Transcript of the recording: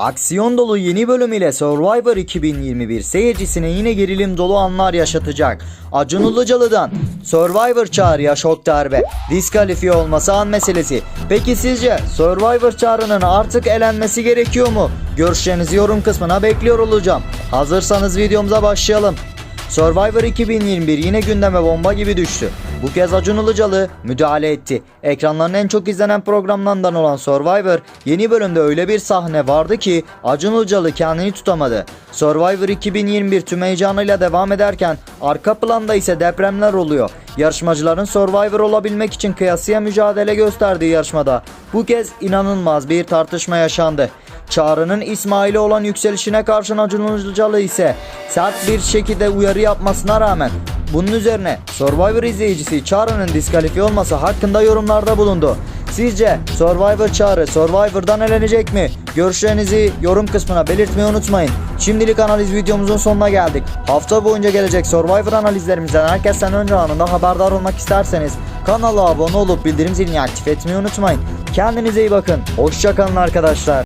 Aksiyon dolu yeni bölüm ile Survivor 2021 seyircisine yine gerilim dolu anlar yaşatacak. Acun Ilıcalı'dan Survivor çağrıya şok darbe, diskalifiye olması an meselesi. Peki sizce Survivor çağrının artık elenmesi gerekiyor mu? Görüşlerinizi yorum kısmına bekliyor olacağım. Hazırsanız videomuza başlayalım. Survivor 2021 yine gündeme bomba gibi düştü. Bu kez Acun Ilıcalı müdahale etti. Ekranların en çok izlenen programlarından olan Survivor yeni bölümde öyle bir sahne vardı ki Acun Ilıcalı kendini tutamadı. Survivor 2021 tüm heyecanıyla devam ederken arka planda ise depremler oluyor. Yarışmacıların Survivor olabilmek için kıyasıya mücadele gösterdiği yarışmada bu kez inanılmaz bir tartışma yaşandı. Çağrı'nın İsmail'e olan yükselişine karşın Acun Ilıcalı ise sert bir şekilde uyarı yapmasına rağmen bunun üzerine Survivor izleyicisi Çağrı'nın diskalifiye olması hakkında yorumlarda bulundu. Sizce Survivor Çağrı Survivor'dan elenecek mi? Görüşlerinizi yorum kısmına belirtmeyi unutmayın. Şimdilik analiz videomuzun sonuna geldik. Hafta boyunca gelecek Survivor analizlerimizden herkesten önce anında haberdar olmak isterseniz kanala abone olup bildirim zilini aktif etmeyi unutmayın. Kendinize iyi bakın. Hoşçakalın arkadaşlar.